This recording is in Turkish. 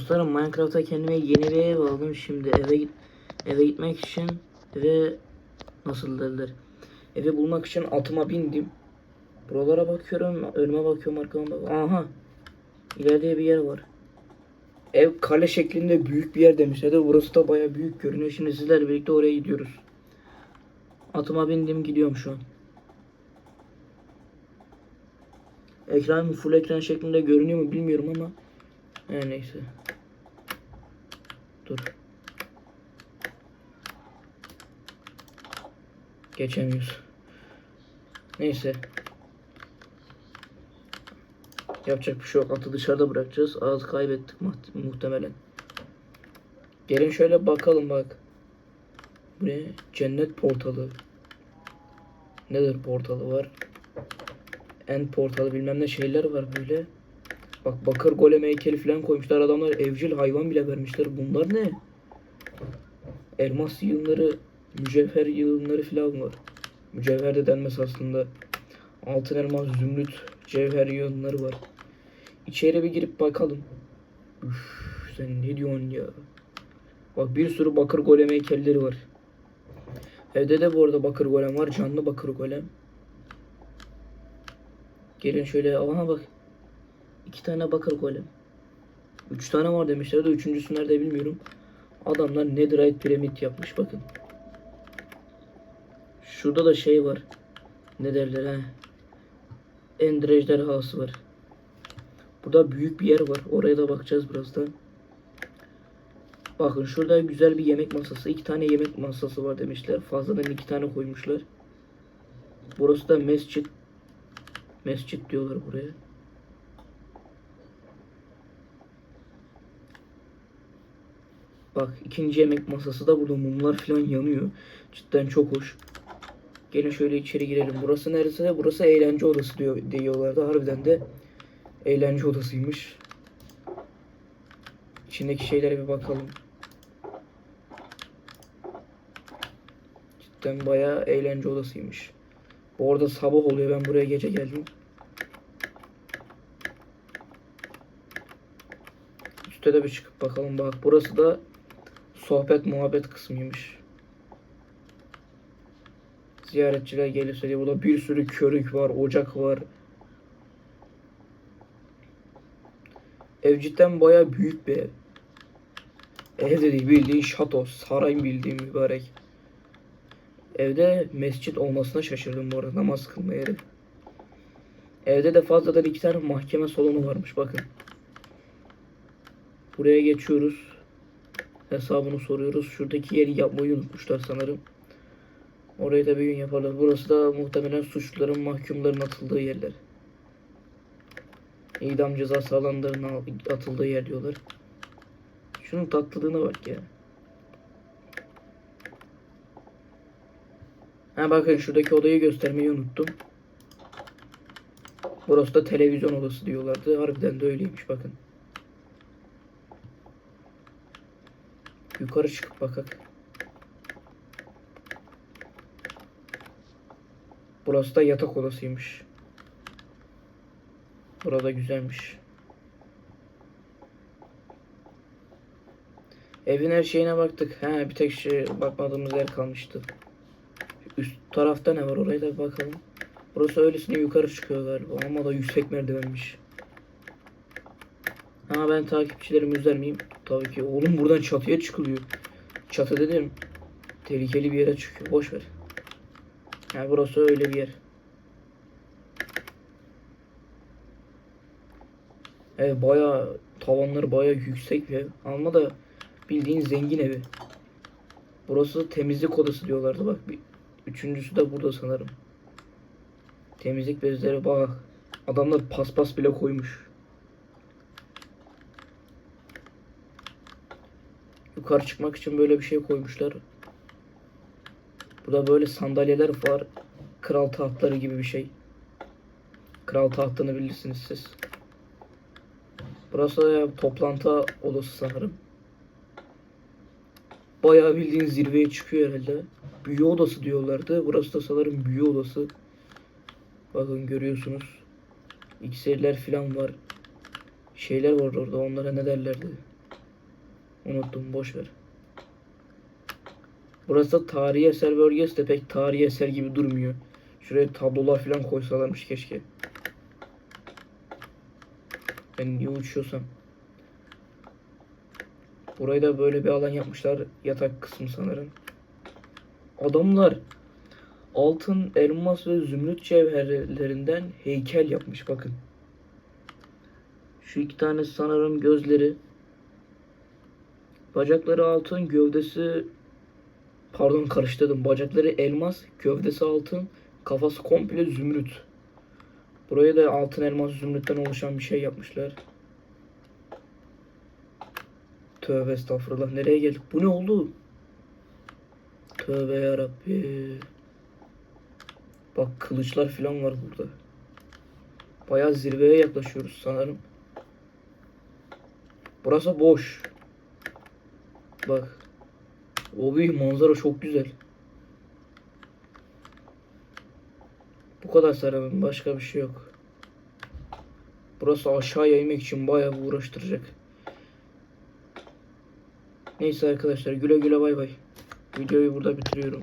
Dostlarım Minecraft'ta kendime yeni bir ev aldım. Şimdi eve eve gitmek için eve nasıl derler? Evi bulmak için atıma bindim. Buralara bakıyorum, önüme bakıyorum, arkama bakıyorum. Aha. İleride bir yer var. Ev kale şeklinde büyük bir yer demişler de burası da baya büyük görünüyor. Şimdi sizlerle birlikte oraya gidiyoruz. Atıma bindim gidiyorum şu an. Ekran full ekran şeklinde görünüyor mu bilmiyorum ama her neyse. Dur. Geçemiyoruz. Neyse. Yapacak bir şey yok. Atı dışarıda bırakacağız. Az kaybettik muht- muhtemelen. Gelin şöyle bakalım bak. Bu ne? Cennet portalı. Nedir portalı var? End portalı bilmem ne şeyler var böyle. Bak bakır golem heykeli falan koymuşlar. Adamlar evcil hayvan bile vermişler. Bunlar ne? Elmas yığınları, mücevher yığınları falan var. Mücevher de denmez aslında. Altın elmas, zümrüt, cevher yığınları var. İçeri bir girip bakalım. Üf, sen ne diyorsun ya? Bak bir sürü bakır golem heykelleri var. Evde de bu arada bakır golem var. Canlı bakır golem. Gelin şöyle. Aha bak. İki tane bakır golem. Üç tane var demişler de üçüncüsü nerede bilmiyorum. Adamlar netherite piramit yapmış bakın. Şurada da şey var. Ne derler ha? Ender ejderhası var. Burada büyük bir yer var. Oraya da bakacağız birazdan. Bakın şurada güzel bir yemek masası. iki tane yemek masası var demişler. Fazladan iki tane koymuşlar. Burası da mescit. Mescit diyorlar buraya. Bak ikinci yemek masası da burada mumlar falan yanıyor. Cidden çok hoş. Gelin şöyle içeri girelim. Burası neresi? Burası eğlence odası diyor diyorlardı. Harbiden de eğlence odasıymış. İçindeki şeylere bir bakalım. Cidden bayağı eğlence odasıymış. Bu arada sabah oluyor. Ben buraya gece geldim. Üste de bir çıkıp bakalım. Bak burası da sohbet muhabbet kısmıymış. Ziyaretçiler gelirse diye burada bir sürü körük var, ocak var. Ev cidden baya büyük bir ev. Ev de değil bildiğin şato, saray bildiğin mübarek. Evde mescit olmasına şaşırdım bu arada namaz kılma yeri. Evde de fazladan iki tane mahkeme salonu varmış bakın. Buraya geçiyoruz. Hesabını soruyoruz. Şuradaki yeri yapmayı unutmuşlar sanırım. Orayı da bir gün yaparlar. Burası da muhtemelen suçluların, mahkumların atıldığı yerler. İdam cezası alanların atıldığı yer diyorlar. Şunun tatlılığına bak ya. Ha bakın şuradaki odayı göstermeyi unuttum. Burası da televizyon odası diyorlardı. Harbiden de öyleymiş bakın. Yukarı çıkıp bakak. Burası da yatak odasıymış. Burada güzelmiş. Evin her şeyine baktık. Ha bir tek şey bakmadığımız yer kalmıştı. Üst tarafta ne var oraya da bakalım. Burası öylesine yukarı çıkıyor galiba ama da yüksek merdivenmiş. Ha ben takipçilerimi üzer miyim? Tabii ki. Oğlum buradan çatıya çıkılıyor. Çatı dedim. Tehlikeli bir yere çıkıyor. Boş ver. Yani burası öyle bir yer. Evet bayağı tavanları bayağı yüksek ev. Ama da bildiğin zengin evi. Burası temizlik odası diyorlardı bak. Bir, üçüncüsü de burada sanırım. Temizlik bezleri bak. Adamlar paspas bile koymuş. Yukarı çıkmak için böyle bir şey koymuşlar. Burada böyle sandalyeler var. Kral tahtları gibi bir şey. Kral tahtını bilirsiniz siz. Burası da toplantı odası sanırım. Bayağı bildiğin zirveye çıkıyor herhalde. Büyü odası diyorlardı. Burası da sanırım büyü odası. Bakın görüyorsunuz. İksirler falan var. Şeyler var orada. Onlara ne derlerdi? Unuttum boş ver. Burası da tarihi eser bölgesi de pek tarihi eser gibi durmuyor. Şuraya tablolar falan koysalarmış keşke. Ben niye uçuyorsam. Burayı da böyle bir alan yapmışlar. Yatak kısmı sanırım. Adamlar altın, elmas ve zümrüt cevherlerinden heykel yapmış bakın. Şu iki tane sanırım gözleri. Bacakları altın, gövdesi pardon karıştırdım. Bacakları elmas, gövdesi altın, kafası komple zümrüt. Buraya da altın, elmas, zümrütten oluşan bir şey yapmışlar. Tövbe estağfurullah. Nereye geldik? Bu ne oldu? Tövbe yarabbi. Bak kılıçlar falan var burada. Bayağı zirveye yaklaşıyoruz sanırım. Burası boş. Bak. O bir manzara çok güzel. Bu kadar sanırım. Başka bir şey yok. Burası aşağıya inmek için bayağı uğraştıracak. Neyse arkadaşlar güle güle bay bay. Videoyu burada bitiriyorum.